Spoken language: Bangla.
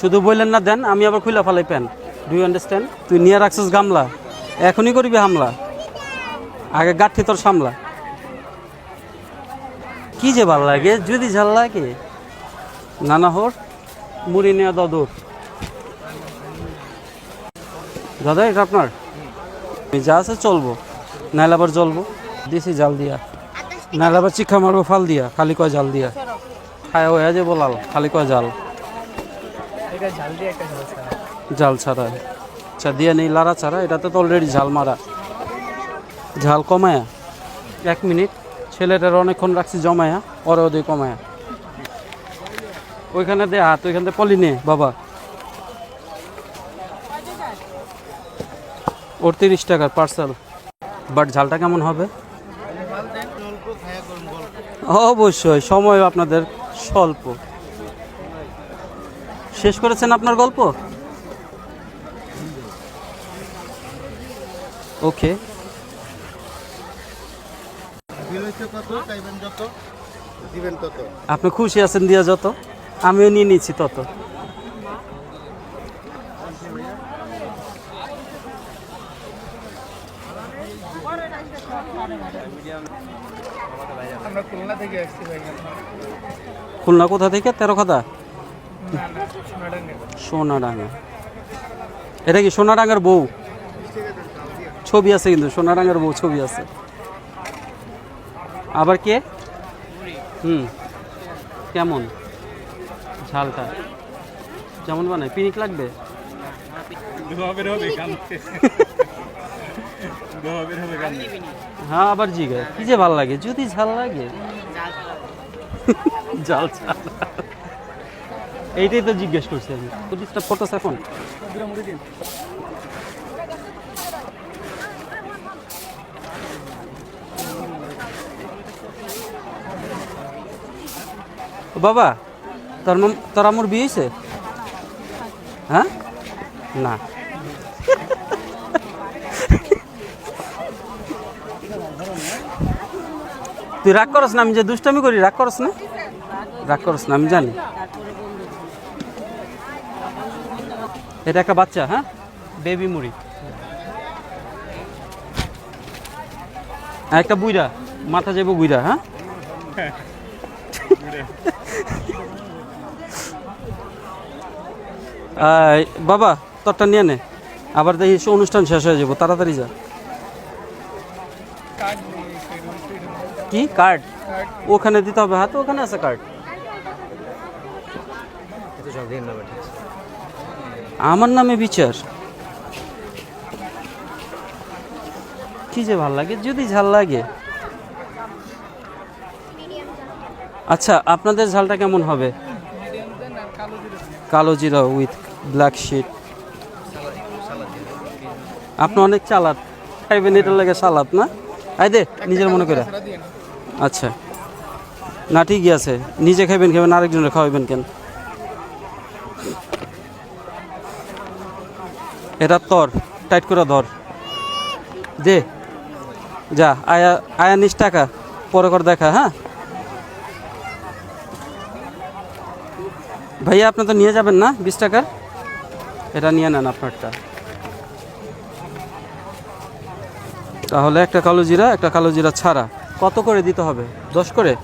শুধু বললেন না, দেন, আমি আবার খুলে ফেলাই প্যান ডু আন্ডারস্ট্যান্ড তুই নিয়ে রাখছিস গামলা। এখনই করবি হামলা। আগে গাঠি তোর সামলা। কি যে ভালো লাগে, যদি ঝাল লাগে। নানা হোর, মুড়ি নেওয়া দদুর দাদা, এটা আপনার? যা আছে চলবো। নাহলে আবার জ্বলবো। দিছি জাল দিয়া। নাহলে আবার চিক্ষা মারবো, ফাল দিয়া। খালি কয় জাল দিয়া। খায় হয়ে যে বলাল, খালি কয় জাল এটা ঝাল দিয়ে একটা ঝাল ছাড়া জাল ছাড়া। আচ্ছা দিয়ে নেই লাড়া ছাড়া এটাতে তো অলরেডি ঝাল মারা। ঝাল কমায়া। এক মিনিট ছেলেটার অনেকক্ষণ রাখছি জমায়া ওরে ওদের কমায়া। ওইখানে দে হাত ওইখান থেকে পলি নে বাবা। ওর তিরিশ টাকার পার্সেল বাট ঝালটা কেমন হবে? অবশ্যই সময় আপনাদের স্বল্প। শেষ করেছেন আপনার গল্প? ওকে। আপনি খুশি আছেন দিয়া যত, আমিও নিয়ে নিচ্ছি তত। খুলনা কোথা থেকে? তেরো না সোনাডাঙ্গা। এটা কি সোনাডাঙ্গার বউ? ছবি আছে কিন্তু সোনাডাঙ্গার বউ ছবি আছে। আবার কে? হুম। কেমন? ঝালটা। যেমন বানায়। পিনিক লাগবে? হ্যাঁ আবার জিগে কি যে ভালো লাগে যদি ঝাল লাগে। জাল ছাড়া এইটাই তো জিজ্ঞেস করছি আমি। তো ডিস্টার্ব করতেছ এখন? বাবা, তোর তোর আমার বিয়ে হয়েছে? হ্যাঁ? না। তুই রাগ করস না, আমি যে দুষ্টামি করি, রাগ করস না? রাগ করস না, আমি জানি। এটা একটা বাচ্চা হ্যাঁ? বেবি মুড়ি। একটা বুইরা মাথা যাব বুইরা হ্যাঁ? বাবা, তোরটা নিয়ে নে। আবার দেখি অনুষ্ঠান শেষ হয়ে যাব, তাড়াতাড়ি যা। কি? কার্ড ওখানে দিতে হবে, হাতে ওখানে আছে কার্ড আমার নামে বিচার। কি যে ভালো লাগে, যদি ঝাল লাগে। আচ্ছা আপনাদের ঝালটা কেমন হবে? কালো জিরা উইথ ব্ল্যাক শিট আপনি অনেক চালাক। খাইবেন, এটার লাগে সালাদ, না? আই দে, নিজের মনে করে। আচ্ছা। না, ঠিকই আছে। নিজে খাইবেন খাবেন আরেকজনের খাওয়াবেন কেন? এটা তোর, টাইট করে ধর। দে, যা, আয়া আয়া নিস টাকা, পরে কর দেখা হ্যাঁ? ভাইয়া, আপনি তো নিয়ে যাবেন না বিশ টাকার এটা নিয়ে নেন আপনারটা। তাহলে একটা কালো জিরা, একটা কালো জিরা ছাড়া। কত করে দিতে হবে? দশ করে?